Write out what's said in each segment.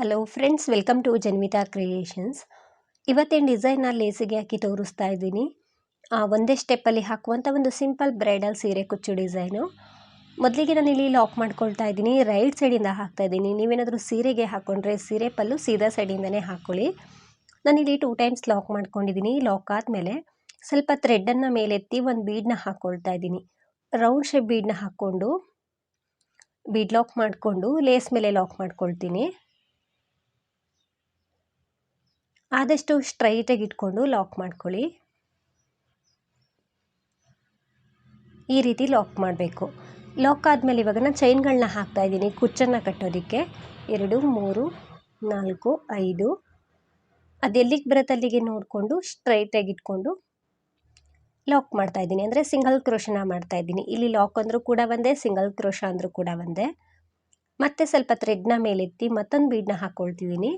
Hello friends welcome to Janvitha creations ಇವತ್ತೇನು ಡಿಸೈನ್ನ ಲೇಸಿಗೆ ಹಾಕಿ ತೋರಿಸ್ತಾ ಇದ್ದೀನಿ. ಒಂದೇ ಸ್ಟೆಪ್ಪಲ್ಲಿ ಹಾಕುವಂಥ ಒಂದು ಸಿಂಪಲ್ ಬ್ರೈಡಲ್ ಸೀರೆ ಕುಚ್ಚು ಡಿಸೈನು ಮೊದಲಿಗೆ ನಾನು ಇಲ್ಲಿ ಲಾಕ್ ಮಾಡ್ಕೊಳ್ತಾ ಇದ್ದೀನಿ. ರೈಟ್ ಸೈಡಿಂದ ಹಾಕ್ತಾ ಇದ್ದೀನಿ. ನೀವೇನಾದರೂ ಸೀರೆಗೆ ಹಾಕ್ಕೊಂಡ್ರೆ ಸೀರೆ ಪಲ್ಲು ಸೀದಾ ಸೈಡಿಂದನೇ ಹಾಕ್ಕೊಳ್ಳಿ ನಾನಿಲ್ಲಿ ಟೂ ಟೈಮ್ಸ್ ಲಾಕ್ ಮಾಡ್ಕೊಂಡಿದ್ದೀನಿ. ಲಾಕ್ ಆದಮೇಲೆ ಸ್ವಲ್ಪ ಥ್ರೆಡ್ಡನ್ನು ಮೇಲೆತ್ತಿ ಒಂದು ಬೀಡನ್ನ ಹಾಕ್ಕೊಳ್ತಾ ಇದ್ದೀನಿ. ರೌಂಡ್ ಶೇಪ್ ಬೀಡನ್ನ ಹಾಕ್ಕೊಂಡು ಬೀಡ್ ಲಾಕ್ ಮಾಡಿಕೊಂಡು ಲೇಸ್ ಮೇಲೆ ಲಾಕ್ ಮಾಡ್ಕೊಳ್ತೀನಿ. ಆದಷ್ಟು ಸ್ಟ್ರೈಟಾಗಿ ಇಟ್ಕೊಂಡು ಲಾಕ್ ಮಾಡ್ಕೊಳ್ಳಿ. ಈ ರೀತಿ ಲಾಕ್ ಮಾಡಬೇಕು. ಲಾಕ್ ಆದಮೇಲೆ ಇವಾಗ ನಾನು ಚೈನ್ಗಳನ್ನ ಹಾಕ್ತಾ ಇದ್ದೀನಿ. ಕುಚ್ಚನ್ನು ಕಟ್ಟೋದಕ್ಕೆ ಎರಡು, ಮೂರು, ನಾಲ್ಕು, ಐದು. ಅದೆಲ್ಲಿಗೆ ಬರುತ್ತೆ ಅಲ್ಲಿಗೆ ನೋಡಿಕೊಂಡು ಸ್ಟ್ರೈಟಾಗಿ ಇಟ್ಕೊಂಡು ಲಾಕ್ ಮಾಡ್ತಾ ಇದ್ದೀನಿ. ಅಂದರೆ ಸಿಂಗಲ್ ಕ್ರೋಶನ ಮಾಡ್ತಾ ಇದ್ದೀನಿ. ಇಲ್ಲಿ ಲಾಕ್ ಅಂದರೂ ಕೂಡ ಒಂದೇ ಸಿಂಗಲ್ ಕ್ರೋಶ ಅಂದರೂ ಕೂಡ ಒಂದೇ. ಮತ್ತೆ ಸ್ವಲ್ಪ ಥ್ರೆಡ್ನ ಮೇಲೆತ್ತಿ ಮತ್ತೊಂದು ಬೀಡನ್ನ ಹಾಕ್ಕೊಳ್ತಿದ್ದೀನಿ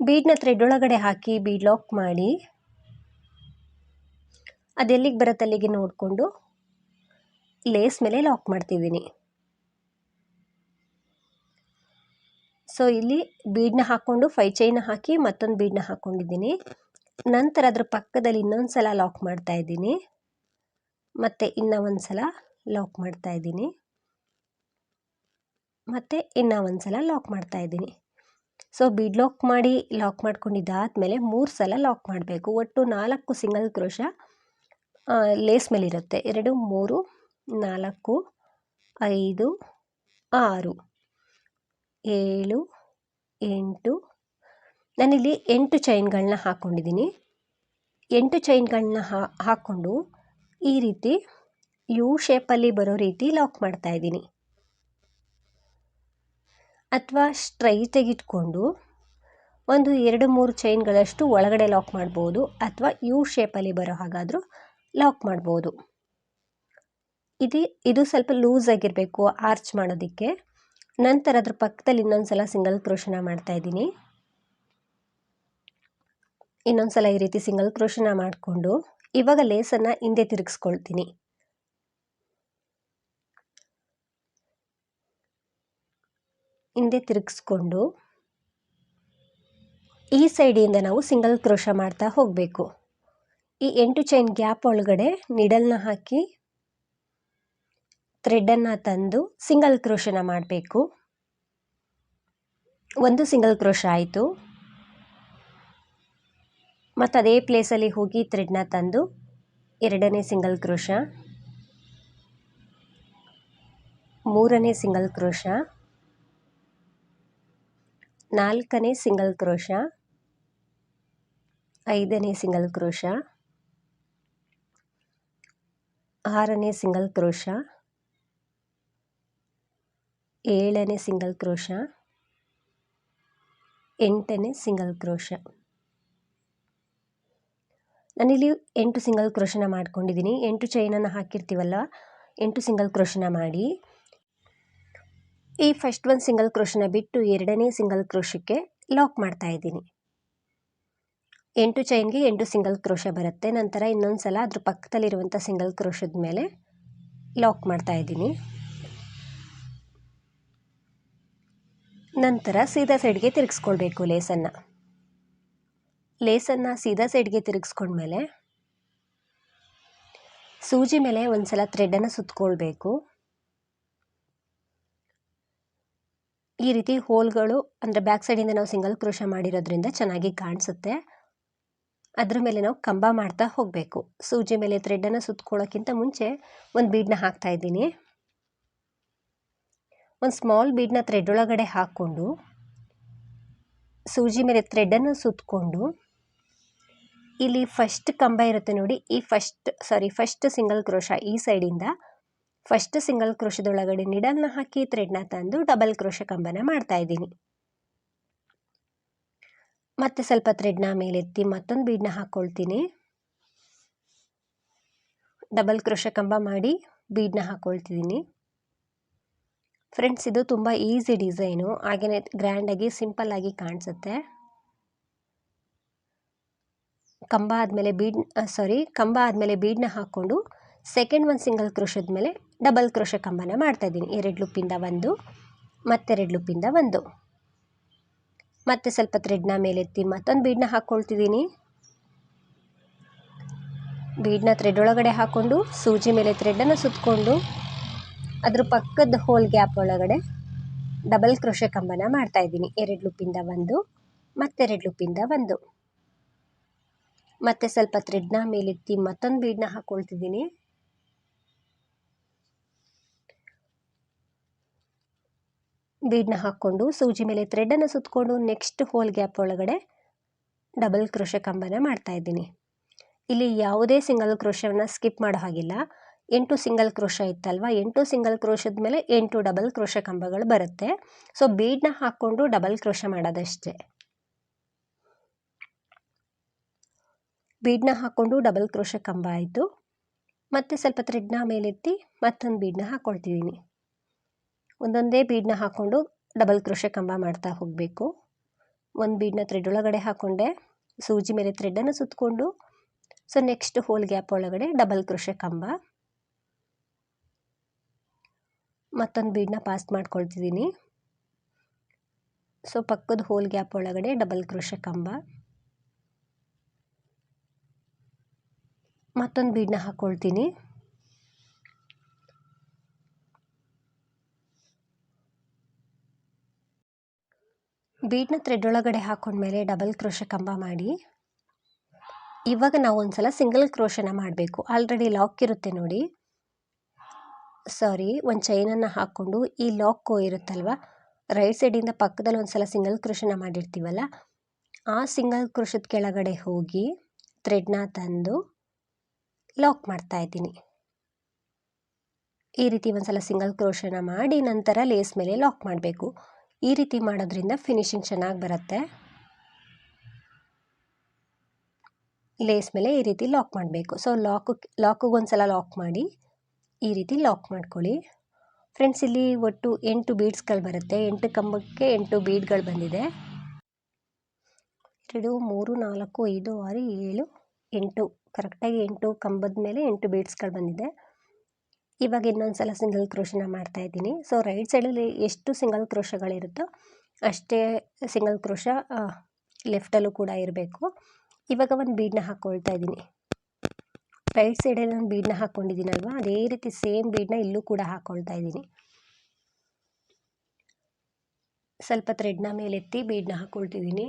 ಬೀಡನ್ನ ಥ್ರೆಡ್ ಒಳಗಡೆ ಹಾಕಿ ಬೀಡ್ ಲಾಕ್ ಮಾಡಿ ಅದೆಲ್ಲಿಗೆ ಬರುತ್ತೆ ಅಲ್ಲಿಗೆ ನೋಡಿಕೊಂಡು ಲೇಸ್ ಮೇಲೆ ಲಾಕ್ ಮಾಡ್ತಿದ್ದೀನಿ. ಸೊ, ಇಲ್ಲಿ ಬೀಡನ್ನ ಹಾಕ್ಕೊಂಡು ಫೈ ಚೈನ್ ಹಾಕಿ ಮತ್ತೊಂದು ಬೀಡನ್ನ ಹಾಕ್ಕೊಂಡಿದ್ದೀನಿ. ನಂತರ ಅದ್ರ ಪಕ್ಕದಲ್ಲಿ ಇನ್ನೊಂದು ಸಲ ಲಾಕ್ ಮಾಡ್ತಾ ಇದ್ದೀನಿ. ಮತ್ತು ಇನ್ನೂ ಒಂದು ಸಲ ಲಾಕ್ ಮಾಡ್ತಾ ಇದ್ದೀನಿ. ಮತ್ತು ಇನ್ನೂ ಒಂದು ಸಲ ಲಾಕ್ ಮಾಡ್ತಾ ಇದ್ದೀನಿ. ಸೊ ಬೀಡ್ ಲಾಕ್ ಮಾಡಿ ಲಾಕ್ ಮಾಡ್ಕೊಂಡಿದ್ದಾದಮೇಲೆ ಮೂರು ಸಲ ಲಾಕ್ ಮಾಡಬೇಕು. ಒಟ್ಟು ನಾಲ್ಕು ಸಿಂಗಲ್ ಕ್ರೋಶ ಲೇಸ್ ಮೇಲಿರುತ್ತೆ. ಎರಡು, ಮೂರು, ನಾಲ್ಕು, ಐದು, ಆರು, ಏಳು, ಎಂಟು. ನಾನಿಲ್ಲಿ ಎಂಟು ಚೈನ್ಗಳನ್ನ ಹಾಕ್ಕೊಂಡಿದ್ದೀನಿ ಎಂಟು ಚೈನ್ಗಳನ್ನ ಹಾ, ಹಾಕ್ಕೊಂಡು ಈ ರೀತಿ ಯು ಶೇಪಲ್ಲಿ ಬರೋ ರೀತಿ ಲಾಕ್ ಮಾಡ್ತಾ ಇದ್ದೀನಿ. ಅಥವಾ ಸ್ಟ್ರೈಟಾಗಿ ಇಟ್ಕೊಂಡು ಒಂದು ಎರಡು ಮೂರು ಚೈನ್ಗಳಷ್ಟು ಒಳಗಡೆ ಲಾಕ್ ಮಾಡ್ಬೋದು ಅಥವಾ ಯು ಶೇಪಲ್ಲಿ ಬರೋ ಹಾಗಾದರೂ ಲಾಕ್ ಮಾಡ್ಬೋದು. ಇದು ಇದು ಸ್ವಲ್ಪ ಲೂಸ್ ಆಗಿರಬೇಕು ಆರ್ಚ್ ಮಾಡೋದಕ್ಕೆ. ನಂತರ ಅದ್ರ ಪಕ್ಕದಲ್ಲಿ ಇನ್ನೊಂದು ಸಲ ಸಿಂಗಲ್ ಕ್ರೋಶನ ಮಾಡ್ತಾ ಇದ್ದೀನಿ. ಇನ್ನೊಂದು ಸಲ ಈ ರೀತಿ ಸಿಂಗಲ್ ಕ್ರೋಶನ ಮಾಡಿಕೊಂಡು ಇವಾಗ ಲೇಸನ್ನು ಹಿಂದೆ ತಿರುಗಿಸ್ಕೊಳ್ತೀನಿ. ಹಿಂದೆ ತಿರುಗಿಸ್ಕೊಂಡು ಈ ಸೈಡಿಂದ ನಾವು ಸಿಂಗಲ್ ಕ್ರೋಶ ಮಾಡ್ತಾ ಹೋಗಬೇಕು. ಈ ಎಂಟು ಚೈನ್ ಗ್ಯಾಪ್ ಒಳಗಡೆ ನಿಡಲ್ನ ಹಾಕಿ ಥ್ರೆಡ್ಡನ್ನು ತಂದು ಸಿಂಗಲ್ ಕ್ರೋಶನ ಮಾಡಬೇಕು. ಒಂದು ಸಿಂಗಲ್ ಕ್ರೋಶ ಆಯಿತು. ಮತ್ತು ಅದೇ ಪ್ಲೇಸಲ್ಲಿ ಹೋಗಿ ಥ್ರೆಡ್ನ ತಂದು ಎರಡನೇ ಸಿಂಗಲ್ ಕ್ರೋಶ ಮೂರನೇ ಸಿಂಗಲ್ ಕ್ರೋಶ ನಾಲ್ಕನೇ ಸಿಂಗಲ್ ಕ್ರೋಶ, ಐದನೇ ಸಿಂಗಲ್ ಕ್ರೋಶ, ಆರನೇ ಸಿಂಗಲ್ ಕ್ರೋಶ, ಏಳನೇ ಸಿಂಗಲ್ ಕ್ರೋಶ, ಎಂಟನೇ ಸಿಂಗಲ್ ಕ್ರೋಶ. ನಾನಿಲ್ಲಿ ಎಂಟು ಸಿಂಗಲ್ ಕ್ರೋಶನ ಮಾಡ್ಕೊಂಡಿದ್ದೀನಿ. ಎಂಟು ಚೈನನ್ನು ಹಾಕಿರ್ತೀವಲ್ಲ, ಎಂಟು ಸಿಂಗಲ್ ಕ್ರೋಶನ ಮಾಡಿ. ಈ ಫಸ್ಟ್ ಒಂದು ಸಿಂಗಲ್ ಕ್ರೋಶನ ಬಿಟ್ಟು ಎರಡನೇ ಸಿಂಗಲ್ ಕ್ರೋಶಕ್ಕೆ ಲಾಕ್ ಮಾಡ್ತಾ ಇದ್ದೀನಿ. ಎಂಟು ಚೈನ್ಗೆ ಎಂಟು ಸಿಂಗಲ್ ಕ್ರೋಶ ಬರುತ್ತೆ. ನಂತರ ಇನ್ನೊಂದು ಸಲ ಅದ್ರ ಪಕ್ಕದಲ್ಲಿರುವಂಥ ಸಿಂಗಲ್ ಕ್ರೋಶದ ಮೇಲೆ ಲಾಕ್ ಮಾಡ್ತಾ ಇದ್ದೀನಿ. ನಂತರ ಸೀದಾ ಸೈಡ್ಗೆ ತಿರುಗಿಸ್ಕೊಳ್ಬೇಕು ಲೇಸನ್ನು ಲೇಸನ್ನು ಸೀದಾ ಸೈಡ್ಗೆ ತಿರುಗಿಸ್ಕೊಂಡ್ಮೇಲೆ ಸೂಜಿ ಮೇಲೆ ಒಂದು ಸಲ ಥ್ರೆಡನ್ನು ಸುತ್ತಕೊಳ್ಬೇಕು ಈ ರೀತಿ ಹೋಲ್ಗಳು ಅಂದರೆ ಬ್ಯಾಕ್ ಸೈಡಿಂದ ನಾವು ಸಿಂಗಲ್ ಕ್ರೋಶ ಮಾಡಿರೋದ್ರಿಂದ ಚೆನ್ನಾಗಿ ಕಾಣಿಸುತ್ತೆ. ಅದ್ರ ಮೇಲೆ ನಾವು ಕಂಬ ಮಾಡ್ತಾ ಹೋಗಬೇಕು. ಸೂಜಿ ಮೇಲೆ ಥ್ರೆಡ್ಡನ್ನು ಸುತ್ಕೊಳ್ಳೋಕ್ಕಿಂತ ಮುಂಚೆ ಒಂದು ಬೀಡನ್ನ ಹಾಕ್ತಾ ಇದ್ದೀನಿ. ಒಂದು ಸ್ಮಾಲ್ ಬೀಡನ್ನ ಥ್ರೆಡ್ ಒಳಗಡೆ ಹಾಕ್ಕೊಂಡು, ಸೂಜಿ ಮೇಲೆ ಥ್ರೆಡನ್ನು ಸುತ್ತಕೊಂಡು ಇಲ್ಲಿ ಫಸ್ಟ್ ಕಂಬ ಇರುತ್ತೆ ನೋಡಿ, ಈ ಫಸ್ಟ್ ಸಾರಿ ಫಸ್ಟ್ ಸಿಂಗಲ್ ಕ್ರೋಶ ಈ ಸೈಡಿಂದ ಫಸ್ಟ್ ಸಿಂಗಲ್ ಕ್ರೋಶದೊಳಗಡೆ ನಿಡಲ್ನ ಹಾಕಿ ಥ್ರೆಡ್ನ ತಂದು ಡಬಲ್ ಕ್ರೋಶ ಕಂಬನ ಮಾಡ್ತಾ ಇದ್ದೀನಿ. ಮತ್ತೆ ಸ್ವಲ್ಪ ಥ್ರೆಡ್ನ ಮೇಲೆತ್ತಿ ಮತ್ತೊಂದು ಬೀಡ್ನ ಹಾಕ್ಕೊಳ್ತೀನಿ ಡಬಲ್ ಕ್ರೋಶ ಕಂಬ ಮಾಡಿ ಬೀಡ್ನ ಹಾಕ್ಕೊಳ್ತಿದ್ದೀನಿ ಫ್ರೆಂಡ್ಸ್, ಇದು ತುಂಬ ಈಸಿ ಡಿಸೈನು. ಹಾಗೆಯೇ ಗ್ರ್ಯಾಂಡಾಗಿ ಸಿಂಪಲ್ಲಾಗಿ ಕಾಣಿಸುತ್ತೆ. ಕಂಬ ಆದಮೇಲೆ ಬೀಡ್ ಸಾರಿ ಕಂಬ ಆದಮೇಲೆ ಬೀಡನ್ನ ಹಾಕ್ಕೊಂಡು ಸೆಕೆಂಡ್ ಒಂದು ಸಿಂಗಲ್ ಕ್ರೋಶದ ಮೇಲೆ ಡಬಲ್ ಕ್ರೋಶ ಕಂಬನ ಮಾಡ್ತಾಯಿದ್ದೀನಿ ಎರಡು ಲುಪ್ಪಿಂದ ಒಂದು, ಮತ್ತೆರಡು ಲುಪ್ಪಿಂದ ಒಂದು. ಮತ್ತೆ ಸ್ವಲ್ಪ ಥ್ರೆಡ್ನ ಮೇಲೆತ್ತಿ ಮತ್ತೊಂದು ಬೀಡ್ನ ಹಾಕ್ಕೊಳ್ತಿದ್ದೀನಿ. ಬೀಡ್ನ ಥ್ರೆಡ್ ಒಳಗಡೆ ಹಾಕ್ಕೊಂಡು, ಸೂಜಿ ಮೇಲೆ ಥ್ರೆಡನ್ನು ಸುತ್ತಕೊಂಡು ಅದ್ರ ಪಕ್ಕದ ಹೋಲ್ ಗ್ಯಾಪ್ ಒಳಗಡೆ ಡಬಲ್ ಕ್ರೋಶ ಕಂಬನ ಮಾಡ್ತಾ ಇದ್ದೀನಿ. ಎರಡು ಲುಪ್ಪಿಂದ ಒಂದು, ಮತ್ತೆರಡು ಲುಪ್ಪಿಂದ ಒಂದು. ಮತ್ತೆ ಸ್ವಲ್ಪ ಥ್ರೆಡ್ನ ಮೇಲೆತ್ತಿ ಮತ್ತೊಂದು ಬೀಡ್ನ ಹಾಕ್ಕೊಳ್ತಿದ್ದೀನಿ. ಬೀಡನ್ನ ಹಾಕ್ಕೊಂಡು ಸೂಜಿ ಮೇಲೆ ಥ್ರೆಡನ್ನು ಸುತ್ತಕೊಂಡು ನೆಕ್ಸ್ಟ್ ಹೋಲ್ ಗ್ಯಾಪ್ ಒಳಗಡೆ ಡಬಲ್ ಕ್ರೋಶ ಕಂಬನ ಮಾಡ್ತಾ ಇದ್ದೀನಿ. ಇಲ್ಲಿ ಯಾವುದೇ ಸಿಂಗಲ್ ಕ್ರೋಶವನ್ನು ಸ್ಕಿಪ್ ಮಾಡೋ ಹಾಗಿಲ್ಲ. ಎಂಟು ಸಿಂಗಲ್ ಕ್ರೋಶ ಇತ್ತಲ್ವ? ಎಂಟು ಸಿಂಗಲ್ ಕ್ರೋಶದ ಮೇಲೆ ಎಂಟು ಡಬಲ್ ಕ್ರೋಶ ಕಂಬಗಳು ಬರುತ್ತೆ. ಸೊ ಬೀಡನ್ನ ಹಾಕ್ಕೊಂಡು ಡಬಲ್ ಕ್ರೋಶ ಮಾಡೋದಷ್ಟೇ. ಬೀಡ್ನ ಹಾಕ್ಕೊಂಡು ಡಬಲ್ ಕ್ರೋಶ ಕಂಬ ಆಯಿತು. ಮತ್ತು ಸ್ವಲ್ಪ ಥ್ರೆಡ್ನ ಮೇಲೆತ್ತಿ ಮತ್ತೊಂದು ಬೀಡನ್ನ ಹಾಕ್ಕೊಳ್ತಿದ್ದೀನಿ ಒಂದೊಂದೇ ಬೀಡನ್ನ ಹಾಕ್ಕೊಂಡು ಡಬಲ್ ಕ್ರೋಶೆ ಕಂಬ ಮಾಡ್ತಾ ಹೋಗಬೇಕು. ಒಂದು ಬೀಡನ್ನ ಥ್ರೆಡ್ ಒಳಗಡೆ ಹಾಕ್ಕೊಂಡೆ ಸೂಜಿ ಮೇಲೆ ಥ್ರೆಡನ್ನು ಸುತ್ತಕೊಂಡು ಸೊ ನೆಕ್ಸ್ಟ್ ಹೋಲ್ ಗ್ಯಾಪ್ ಒಳಗಡೆ ಡಬಲ್ ಕ್ರೋಶೆ ಕಂಬ. ಮತ್ತೊಂದು ಬೀಡನ್ನ ಪಾಸ್ ಮಾಡ್ಕೊಳ್ತಿದ್ದೀನಿ. ಸೊ ಪಕ್ಕದ ಹೋಲ್ ಗ್ಯಾಪ್ ಒಳಗಡೆ ಡಬಲ್ ಕ್ರೋಶೆ ಕಂಬ. ಮತ್ತೊಂದು ಬೀಡನ್ನ ಹಾಕ್ಕೊಳ್ತೀನಿ ಬೀಡನ್ನ ಥ್ರೆಡ್ ಒಳಗಡೆ ಹಾಕೊಂಡ್ಮೇಲೆ ಡಬಲ್ ಕ್ರೋಶ ಕಂಬ ಮಾಡಿ. ಇವಾಗ ನಾವು ಒಂದು ಸಲ ಸಿಂಗಲ್ ಕ್ರೋಶನ ಮಾಡಬೇಕು. ಆಲ್ರೆಡಿ ಲಾಕ್ ಇರುತ್ತೆ ನೋಡಿ. ಸಾರಿ ಒಂದು ಚೈನನ್ನು ಹಾಕ್ಕೊಂಡು ಈ ಲಾಕ್ ಇರುತ್ತಲ್ವ? ರೈಟ್ ಸೈಡಿಂದ ಪಕ್ಕದಲ್ಲಿ ಒಂದು ಸಲ ಸಿಂಗಲ್ ಕ್ರೋಶನ ಮಾಡಿರ್ತೀವಲ್ಲ? ಆ ಸಿಂಗಲ್ ಕ್ರೋಶದ ಕೆಳಗಡೆ ಹೋಗಿ ಥ್ರೆಡ್ನ ತಂದು ಲಾಕ್ ಮಾಡ್ತಾ ಇದ್ದೀನಿ. ಈ ರೀತಿ ಒಂದು ಸಲ ಸಿಂಗಲ್ ಕ್ರೋಶನ ಮಾಡಿ ನಂತರ ಲೇಸ್ ಮೇಲೆ ಲಾಕ್ ಮಾಡಬೇಕು. ಈ ರೀತಿ ಮಾಡೋದ್ರಿಂದ ಫಿನಿಶಿಂಗ್ ಚೆನ್ನಾಗಿ ಬರುತ್ತೆ. ಲೇಸ್ ಮೇಲೆ ಈ ರೀತಿ ಲಾಕ್ ಮಾಡಬೇಕು. ಸೊ ಲಾಕು ಒಂದು ಸಲ ಲಾಕ್ ಮಾಡಿ ಈ ರೀತಿ ಲಾಕ್ ಮಾಡ್ಕೊಳ್ಳಿ. ಫ್ರೆಂಡ್ಸ್ ಇಲ್ಲಿ ಒಟ್ಟು ಎಂಟು ಬೀಡ್ಸ್ಗಳು ಬರುತ್ತೆ. ಎಂಟು ಕಂಬಕ್ಕೆ ಎಂಟು ಬೀಡ್ಗಳು ಬಂದಿದೆ. ಎರಡು, ಮೂರು, ನಾಲ್ಕು, ಐದು, ಆರು, ಏಳು, ಎಂಟು. ಕರೆಕ್ಟಾಗಿ ಎಂಟು ಕಂಬದ ಮೇಲೆ ಎಂಟು ಬೀಡ್ಸ್ಗಳು ಬಂದಿದೆ. ಇವಾಗ ಇನ್ನೊಂದು ಸಲ ಸಿಂಗಲ್ ಕ್ರೋಶನ ಮಾಡ್ತಾ ಇದ್ದೀನಿ. ಸೊ ರೈಟ್ ಸೈಡಲ್ಲಿ ಎಷ್ಟು ಸಿಂಗಲ್ ಕ್ರೋಶಗಳಿರುತ್ತೋ ಅಷ್ಟೇ ಸಿಂಗಲ್ ಕ್ರೋಶ ಲೆಫ್ಟಲ್ಲೂ ಕೂಡ ಇರಬೇಕು. ಇವಾಗ ಒಂದು ಬೀಡನ್ನ ಹಾಕ್ಕೊಳ್ತಾ ಇದ್ದೀನಿ. ರೈಟ್ ಸೈಡಲ್ಲಿ ಒಂದು ಬೀಡನ್ನ ಹಾಕ್ಕೊಂಡಿದ್ದೀನಲ್ವ ಅದೇ ರೀತಿ ಸೇಮ್ ಬೀಡನ್ನ ಇಲ್ಲೂ ಕೂಡ ಹಾಕ್ಕೊಳ್ತಾ ಇದ್ದೀನಿ. ಸ್ವಲ್ಪ ಥ್ರೆಡ್ನ ಮೇಲೆತ್ತಿ ಬೀಡನ್ನ ಹಾಕ್ಕೊಳ್ತಿದ್ದೀನಿ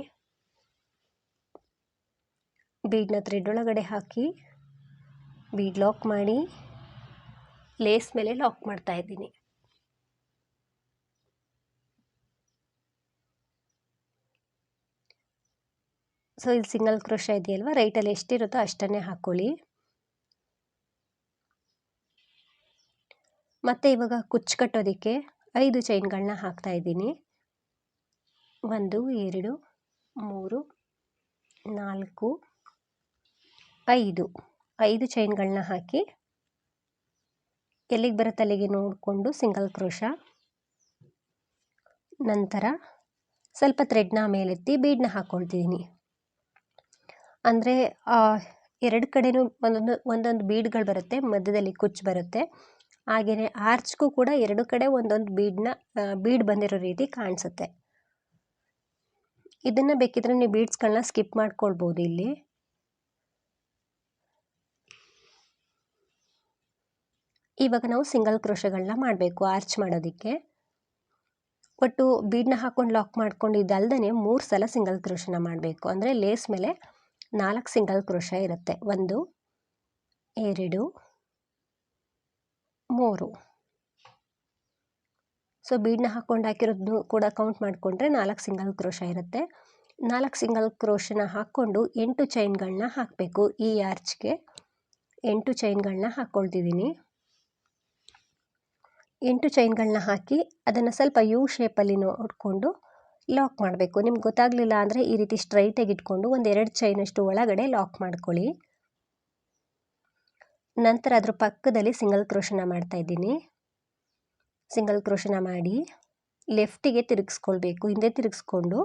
ಬೀಡನ್ನ ಥ್ರೆಡ್ ಒಳಗಡೆ ಹಾಕಿ ಬೀಡ್ ಲಾಕ್ ಮಾಡಿ. ಲೇಸ್ ಮೇಲೆ ಲಾಕ್ ಮಾಡ್ತಾ ಇದ್ದೀನಿ. ಸೊ ಇಲ್ಲಿ ಸಿಂಗಲ್ ಕ್ರೋಶ ಇದೆಯಲ್ವ? ರೈಟಲ್ಲಿ ಎಷ್ಟಿರುತ್ತೋ ಅಷ್ಟನ್ನೇ ಹಾಕ್ಕೊಳ್ಳಿ ಮತ್ತು ಇವಾಗ ಕುಚ್ಚು ಕಟ್ಟೋದಕ್ಕೆ ಐದು ಚೈನ್ಗಳನ್ನ ಹಾಕ್ತಾ ಇದ್ದೀನಿ. ಒಂದು, ಎರಡು, ಮೂರು, ನಾಲ್ಕು, ಐದು. ಐದು ಚೈನ್ಗಳನ್ನ ಹಾಕಿ ಎಲ್ಲಿಗೆ ಬರುತ್ತೆ ಅಲ್ಲಿಗೆ ನೋಡಿಕೊಂಡು ಸಿಂಗಲ್ ಕ್ರೋಶ. ನಂತರ ಸ್ವಲ್ಪ ಥ್ರೆಡ್ನ ಮೇಲೆತ್ತಿ ಬೀಡನ್ನ ಹಾಕ್ಕೊಳ್ತಿದ್ದೀನಿ ಅಂದರೆ ಎರಡು ಕಡೆಯೂ ಒಂದೊಂದು ಒಂದೊಂದು ಬೀಡ್ಗಳು ಬರುತ್ತೆ, ಮಧ್ಯದಲ್ಲಿ ಕುಚ್ಚು ಬರುತ್ತೆ. ಹಾಗೆಯೇ ಆರ್ಚ್ಗೂ ಕೂಡ ಎರಡು ಕಡೆ ಒಂದೊಂದು ಬೀಡನ್ನ ಬೀಡ್ ಬಂದಿರೋ ರೀತಿ ಕಾಣಿಸುತ್ತೆ. ಇದನ್ನು ಬೇಕಿದ್ರೆ ನೀವು ಬೀಡ್ಸ್ಗಳನ್ನ ಸ್ಕಿಪ್ ಮಾಡ್ಕೊಳ್ಬೋದು ಇಲ್ಲಿ. ಇವಾಗ ನಾವು ಸಿಂಗಲ್ ಕ್ರೋಶಗಳನ್ನ ಮಾಡಬೇಕು ಆರ್ಚ್ ಮಾಡೋದಕ್ಕೆ. ಒಟ್ಟು ಬೀಡನ್ನ ಹಾಕ್ಕೊಂಡು ಲಾಕ್ ಮಾಡ್ಕೊಂಡು ಇದಲ್ದೇ ಮೂರು ಸಲ ಸಿಂಗಲ್ ಕ್ರೋಶನ ಮಾಡಬೇಕು. ಅಂದರೆ ಲೇಸ್ ಮೇಲೆ ನಾಲ್ಕು ಸಿಂಗಲ್ ಕ್ರೋಶ ಇರುತ್ತೆ. ಒಂದು, ಎರಡು, ಮೂರು. ಸೊ ಬೀಡನ್ನ ಹಾಕ್ಕೊಂಡು ಹಾಕಿರೋದನ್ನು ಕೂಡ ಕೌಂಟ್ ಮಾಡಿಕೊಂಡ್ರೆ ನಾಲ್ಕು ಸಿಂಗಲ್ ಕ್ರೋಶ ಇರುತ್ತೆ. ನಾಲ್ಕು ಸಿಂಗಲ್ ಕ್ರೋಶನ ಹಾಕ್ಕೊಂಡು ಎಂಟು ಚೈನ್ಗಳನ್ನ ಹಾಕಬೇಕು ಈ ಆರ್ಚ್ಗೆ ಎಂಟು ಚೈನ್ಗಳನ್ನ ಹಾಕ್ಕೊಳ್ತಿದ್ದೀನಿ ಎಂಟು ಚೈನ್ಗಳನ್ನ ಹಾಕಿ ಅದನ್ನು ಸ್ವಲ್ಪ ಯು ಶೇಪಲ್ಲಿ ನೋಡಿಕೊಂಡು ಲಾಕ್ ಮಾಡಬೇಕು. ನಿಮ್ಗೆ ಗೊತ್ತಾಗಲಿಲ್ಲ ಅಂದರೆ ಈ ರೀತಿ ಸ್ಟ್ರೈಟಾಗಿ ಇಟ್ಕೊಂಡು ಒಂದು ಎರಡು ಚೈನಷ್ಟು ಒಳಗಡೆ ಲಾಕ್ ಮಾಡ್ಕೊಳ್ಳಿ. ನಂತರ ಅದ್ರ ಪಕ್ಕದಲ್ಲಿ ಸಿಂಗಲ್ ಕ್ರೋಶನ ಮಾಡ್ತಾ ಇದ್ದೀನಿ. ಸಿಂಗಲ್ ಕ್ರೋಶನ ಮಾಡಿ ಲೆಫ್ಟಿಗೆ ತಿರುಗಿಸ್ಕೊಳ್ಬೇಕು. ಹಿಂದೆ ತಿರುಗಿಸ್ಕೊಂಡು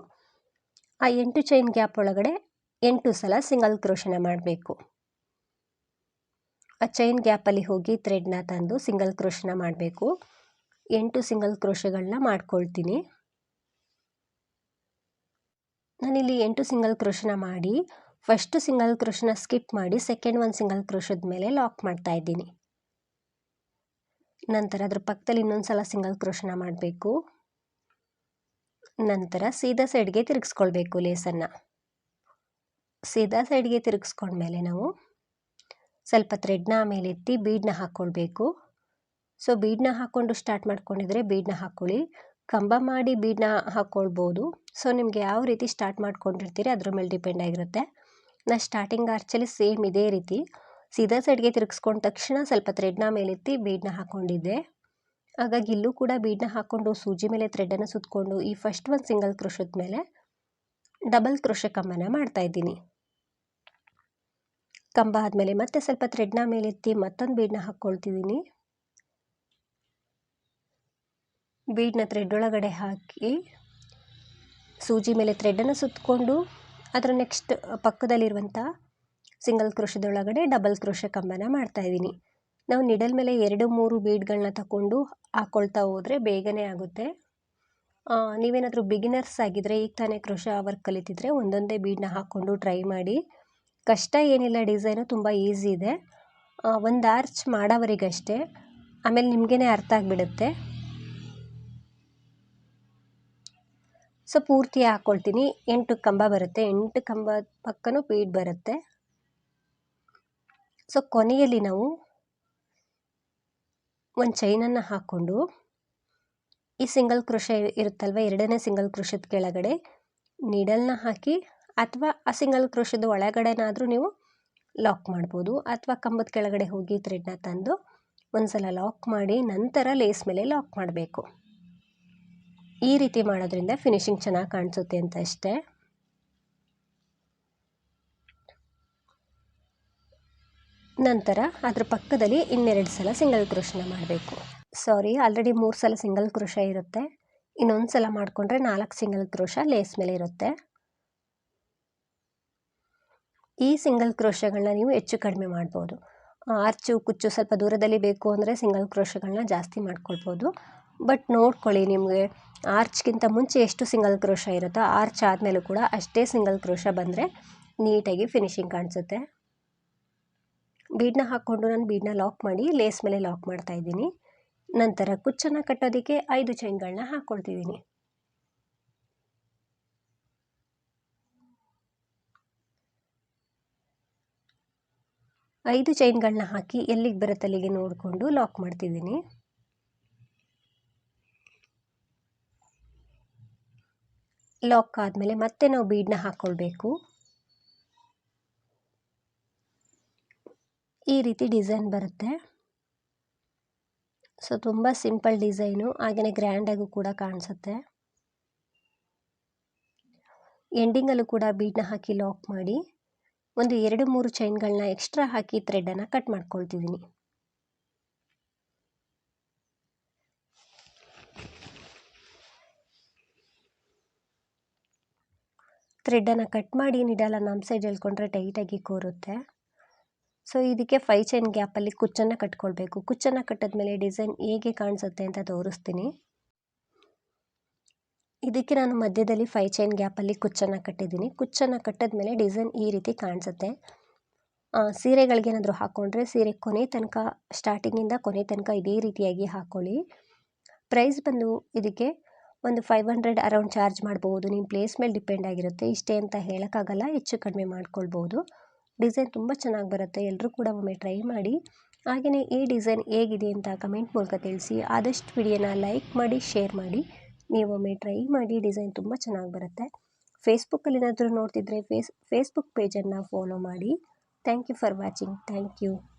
ಆ ಎಂಟು ಚೈನ್ ಗ್ಯಾಪ್ ಒಳಗಡೆ ಎಂಟು ಸಲ ಸಿಂಗಲ್ ಕ್ರೋಶನ ಮಾಡಬೇಕು. ಆ ಚೈನ್ ಗ್ಯಾಪಲ್ಲಿ ಹೋಗಿ ಥ್ರೆಡ್ನ ತಂದು ಸಿಂಗಲ್ ಕ್ರೋಶನ ಮಾಡಬೇಕು. ಎಂಟು ಸಿಂಗಲ್ ಕ್ರೋಶಗಳನ್ನ ಮಾಡ್ಕೊಳ್ತೀನಿ. ನಾನಿಲ್ಲಿ ಎಂಟು ಸಿಂಗಲ್ ಕ್ರೋಶನ ಮಾಡಿ, ಫಸ್ಟ್ ಸಿಂಗಲ್ ಕ್ರೋಶನ ಸ್ಕಿಪ್ ಮಾಡಿ, ಸೆಕೆಂಡ್ ಒಂದು ಸಿಂಗಲ್ ಕ್ರೋಶದ ಮೇಲೆ ಲಾಕ್ ಮಾಡ್ತಾ ಇದ್ದೀನಿ. ನಂತರ ಅದ್ರ ಪಕ್ಕದಲ್ಲಿ ಇನ್ನೊಂದು ಸಲ ಸಿಂಗಲ್ ಕ್ರೋಶನ ಮಾಡಬೇಕು. ನಂತರ ಸೀದಾ ಸೈಡ್ಗೆ ತಿರುಗಿಸ್ಕೊಳ್ಬೇಕು ಲೇಸನ್ನು. ಸೀದಾ ಸೈಡ್ಗೆ ತಿರುಗಿಸ್ಕೊಂಡ್ಮೇಲೆ ನಾವು ಸ್ವಲ್ಪ ಥ್ರೆಡ್ನ ಮೇಲೆ ಎತ್ತಿ ಬೀಡನ್ನ ಹಾಕ್ಕೊಳ್ಬೇಕು ಸೊ ಬೀಡನ್ನ ಹಾಕ್ಕೊಂಡು ಸ್ಟಾರ್ಟ್ ಮಾಡ್ಕೊಂಡಿದ್ರೆ ಬೀಡನ್ನ ಹಾಕ್ಕೊಳ್ಳಿ ಕಂಬ ಮಾಡಿ ಬೀಡನ್ನ ಹಾಕ್ಕೊಳ್ಬೋದು ಸೊ ನಿಮಗೆ ಯಾವ ರೀತಿ ಸ್ಟಾರ್ಟ್ ಮಾಡ್ಕೊಂಡಿರ್ತೀರಿ ಅದ್ರ ಮೇಲೆ ಡಿಪೆಂಡ್ ಆಗಿರುತ್ತೆ. ನಾ ಸ್ಟಾರ್ಟಿಂಗ್ ಆರ್ಚಲ್ಲಿ ಸೇಮ್ ಇದೇ ರೀತಿ. ಸೀದಾ ಸೈಡ್ಗೆ ತಿರುಗಿಸ್ಕೊಂಡ ತಕ್ಷಣ ಸ್ವಲ್ಪ ಥ್ರೆಡ್ನ ಮೇಲೆತ್ತಿ ಬೀಡನ್ನ ಹಾಕ್ಕೊಂಡಿದ್ದೆ ಹಾಗಾಗಿ ಇಲ್ಲೂ ಕೂಡ ಬೀಡನ್ನ ಹಾಕ್ಕೊಂಡು ಸೂಜಿ ಮೇಲೆ ಥ್ರೆಡನ್ನು ಸುತ್ತಕೊಂಡು ಈ ಫಸ್ಟ್ ಒಂದು ಸಿಂಗಲ್ ಕ್ರೋಶದ ಮೇಲೆ ಡಬಲ್ ಕ್ರೋಶ ಕಂಬನ ಮಾಡ್ತಾಯಿದ್ದೀನಿ ಕಂಬ ಆದಮೇಲೆ ಮತ್ತೆ ಸ್ವಲ್ಪ ಥ್ರೆಡ್ನ ಮೇಲೆತ್ತಿ ಮತ್ತೊಂದು ಬೀಡನ್ನ ಹಾಕ್ಕೊಳ್ತಿದ್ದೀನಿ ಬೀಡನ್ನ ಥ್ರೆಡ್ ಒಳಗಡೆ ಹಾಕಿ ಸೂಜಿ ಮೇಲೆ ಥ್ರೆಡನ್ನು ಸುತ್ತಕೊಂಡು ಅದರ ನೆಕ್ಸ್ಟ್ ಪಕ್ಕದಲ್ಲಿರುವಂಥ ಸಿಂಗಲ್ ಕ್ರೋಶದೊಳಗಡೆ ಡಬಲ್ ಕ್ರೋಶ ಕಂಬನ ಮಾಡ್ತಾಯಿದ್ದೀನಿ ನಾವು ನಿಡಲ್ ಮೇಲೆ ಎರಡು ಮೂರು ಬೀಡ್ಗಳನ್ನ ತಗೊಂಡು ಹಾಕ್ಕೊಳ್ತಾ ಹೋದರೆ ಬೇಗನೆ ಆಗುತ್ತೆ. ನೀವೇನಾದರೂ ಬಿಗಿನರ್ಸ್ ಆಗಿದ್ದರೆ ಈಗ ತಾನೇ ಕ್ರೋಶ ವರ್ಕ್ ಕಲಿತಿದ್ರೆ ಒಂದೊಂದೇ ಬೀಡನ್ನ ಹಾಕ್ಕೊಂಡು ಟ್ರೈ ಮಾಡಿ. ಕಷ್ಟ ಏನಿಲ್ಲ ಡಿಸೈನು ತುಂಬ ಈಸಿ ಇದೆ. ಒಂದು ಆರ್ಚ್ ಮಾಡೋವರಿಗಷ್ಟೇ. ಆಮೇಲೆ ನಿಮಗೇ ಅರ್ಥ ಆಗಿಬಿಡುತ್ತೆ. ಸೊ ಪೂರ್ತಿ ಹಾಕ್ಕೊಳ್ತೀನಿ ಎಂಟು ಕಂಬ ಬರುತ್ತೆ. ಎಂಟು ಕಂಬ ಪಕ್ಕನೂ ಪೀಡ್ ಬರುತ್ತೆ. ಸೊ ಕೊನೆಯಲ್ಲಿ ನಾವು ಒಂದು ಚೈನನ್ನು ಹಾಕ್ಕೊಂಡು ಈ ಸಿಂಗಲ್ ಕ್ರೋಶ ಇರುತ್ತಲ್ವ? ಎರಡನೇ ಸಿಂಗಲ್ ಕ್ರೋಶದ ಕೆಳಗಡೆ ನೀಡಲ್ನ ಹಾಕಿ ಅಥವಾ ಆ ಸಿಂಗಲ್ ಕ್ರೋಶದ ಒಳಗಡೆನಾದರೂ ನೀವು ಲಾಕ್ ಮಾಡ್ಬೋದು. ಅಥವಾ ಕಂಬದ ಕೆಳಗಡೆ ಹೋಗಿ ಥ್ರೆಡ್ನ ತಂದು ಒಂದು ಸಲ ಲಾಕ್ ಮಾಡಿ ನಂತರ ಲೇಸ್ ಮೇಲೆ ಲಾಕ್ ಮಾಡಬೇಕು. ಈ ರೀತಿ ಮಾಡೋದ್ರಿಂದ ಫಿನಿಶಿಂಗ್ ಚೆನ್ನಾಗಿ ಕಾಣಿಸುತ್ತೆ ಅಂತ ಅಷ್ಟೇ. ನಂತರ ಅದ್ರ ಪಕ್ಕದಲ್ಲಿ ಇನ್ನೆರಡು ಸಲ ಸಿಂಗಲ್ ಕ್ರೋಶನ ಮಾಡಬೇಕು. ಸಾರಿ ಆಲ್ರೆಡಿ ಮೂರು ಸಲ ಸಿಂಗಲ್ ಕ್ರೋಶ ಇರುತ್ತೆ. ಇನ್ನೊಂದು ಸಲ ಮಾಡಿಕೊಂಡ್ರೆ ನಾಲ್ಕು ಸಿಂಗಲ್ ಕ್ರೋಶ ಲೇಸ್ ಮೇಲೆ ಇರುತ್ತೆ. ಈ ಸಿಂಗಲ್ ಕ್ರೋಶಗಳನ್ನ ನೀವು ಹೆಚ್ಚು ಕಡಿಮೆ ಮಾಡ್ಬೋದು. ಆರ್ಚು ಕುಚ್ಚು ಸ್ವಲ್ಪ ದೂರದಲ್ಲಿ ಬೇಕು ಅಂದರೆ ಸಿಂಗಲ್ ಕ್ರೋಶಗಳನ್ನ ಜಾಸ್ತಿ ಮಾಡ್ಕೊಳ್ಬೋದು. ಬಟ್ ನೋಡ್ಕೊಳ್ಳಿ ನಿಮಗೆ ಆರ್ಚ್ಗಿಂತ ಮುಂಚೆ ಎಷ್ಟು ಸಿಂಗಲ್ ಕ್ರೋಶ ಇರುತ್ತೋ ಆರ್ಚ್ ಆದಮೇಲೂ ಕೂಡ ಅಷ್ಟೇ ಸಿಂಗಲ್ ಕ್ರೋಶ ಬಂದರೆ ನೀಟಾಗಿ ಫಿನಿಶಿಂಗ್ ಕಾಣಿಸುತ್ತೆ. ಬೀಡನ್ನ ಹಾಕ್ಕೊಂಡು ನಾನು ಬೀಡನ್ನ ಲಾಕ್ ಮಾಡಿ ಲೇಸ್ ಮೇಲೆ ಲಾಕ್ ಮಾಡ್ತಾಯಿದ್ದೀನಿ ನಂತರ ಕುಚ್ಚನ್ನು ಕಟ್ಟೋದಕ್ಕೆ ಐದು ಚೈನ್ಗಳನ್ನ ಹಾಕ್ಕೊಳ್ತಿದ್ದೀನಿ ಐದು ಚೈನ್ಗಳನ್ನ ಹಾಕಿ ಎಲ್ಲಿಗೆ ಬರುತ್ತಲ್ಲಿಗೆ ನೋಡಿಕೊಂಡು ಲಾಕ್ ಮಾಡ್ತಿದ್ದೀನಿ. ಲಾಕ್ ಆದಮೇಲೆ ಮತ್ತೆ ನಾವು ಬೀಡನ್ನ ಹಾಕ್ಕೊಳ್ಬೇಕು ಈ ರೀತಿ ಡಿಸೈನ್ ಬರುತ್ತೆ. ಸೊ, ತುಂಬ ಸಿಂಪಲ್ ಡಿಸೈನು ಹಾಗೆಯೇ ಗ್ರ್ಯಾಂಡಾಗೂ ಕೂಡ ಕಾಣಿಸುತ್ತೆ. ಎಂಡಿಂಗಲ್ಲೂ ಕೂಡ ಬೀಡನ್ನ ಹಾಕಿ ಲಾಕ್ ಮಾಡಿ. ಒಂದು ಎರಡು ಮೂರು ಚೈನ್ಗಳನ್ನ ಎಕ್ಸ್ಟ್ರಾ ಹಾಕಿ ಥ್ರೆಡನ್ನು ಕಟ್ ಮಾಡ್ಕೊಳ್ತಿದ್ದೀನಿ. ಥ್ರೆಡನ್ನು ಕಟ್ ಮಾಡಿ ನಿಡಲ್ಲ ನಮ್ಮ ಸೈಡ್ ಹೇಳ್ಕೊಂಡ್ರೆ ಟೈಟಾಗಿ ಕೂರುತ್ತೆ. ಸೊ, ಇದಕ್ಕೆ ಫೈ ಚೈನ್ ಗ್ಯಾಪಲ್ಲಿ ಕುಚ್ಚನ್ನು ಕಟ್ಕೊಳ್ಬೇಕು. ಕುಚ್ಚನ್ನು ಕಟ್ಟಿದ್ಮೇಲೆ ಡಿಸೈನ್ ಹೇಗೆ ಕಾಣಿಸುತ್ತೆ ಅಂತ ತೋರಿಸ್ತೀನಿ. ಇದಕ್ಕೆ ನಾನು ಮಧ್ಯದಲ್ಲಿ ಫೈ ಚೈನ್ ಗ್ಯಾಪಲ್ಲಿ ಕುಚ್ಚನ್ನು ಕಟ್ಟಿದ್ದೀನಿ. ಕುಚ್ಚನ್ನು ಕಟ್ಟಿದ್ಮೇಲೆ ಡಿಸೈನ್ ಈ ರೀತಿ ಕಾಣಿಸುತ್ತೆ. ಸೀರೆಗಳಿಗೆ ಏನಾದರೂ ಹಾಕ್ಕೊಂಡ್ರೆ ಸೀರೆ ಕೊನೆ ತನಕ ಸ್ಟಾರ್ಟಿಂಗಿಂದ ಕೊನೆ ತನಕ ಇದೇ ರೀತಿಯಾಗಿ ಹಾಕ್ಕೊಳ್ಳಿ ಪ್ರೈಸ್ ಬಂದು ಇದಕ್ಕೆ ಒಂದು ಫೈವ್ ಹಂಡ್ರೆಡ್ ಅರೌಂಡ್ ಚಾರ್ಜ್ ಮಾಡ್ಬೋದು. ನಿಮ್ಮ ಪ್ಲೇಸ್ ಮೇಲೆ ಡಿಪೆಂಡ್ ಆಗಿರುತ್ತೆ. ಇಷ್ಟೇ ಅಂತ ಹೇಳೋಕ್ಕಾಗಲ್ಲ, ಹೆಚ್ಚು ಕಡಿಮೆ ಮಾಡ್ಕೊಳ್ಬೋದು. ಡಿಸೈನ್ ತುಂಬ ಚೆನ್ನಾಗಿ ಬರುತ್ತೆ. ಎಲ್ಲರೂ ಕೂಡ ಒಮ್ಮೆ ಟ್ರೈ ಮಾಡಿ. ಹಾಗೆಯೇ ಈ ಡಿಸೈನ್ ಹೇಗಿದೆ ಅಂತ ಕಮೆಂಟ್ ಮೂಲಕ ತಿಳಿಸಿ. ಆದಷ್ಟು ವಿಡಿಯೋನ ಲೈಕ್ ಮಾಡಿ ಶೇರ್ ಮಾಡಿ. ನೀವೊಮ್ಮೆ ಟ್ರೈ ಮಾಡಿ ಡಿಸೈನ್ ತುಂಬ ಚೆನ್ನಾಗಿ ಬರುತ್ತೆ. ಫೇಸ್ಬುಕ್ಕಲ್ಲಿ ಏನಾದರೂ ನೋಡ್ತಿದ್ರೆ ಫೇಸ್ ಫೇಸ್ಬುಕ್ ಪೇಜನ್ನು ಫಾಲೋ ಮಾಡಿ. Thank you for watching thank you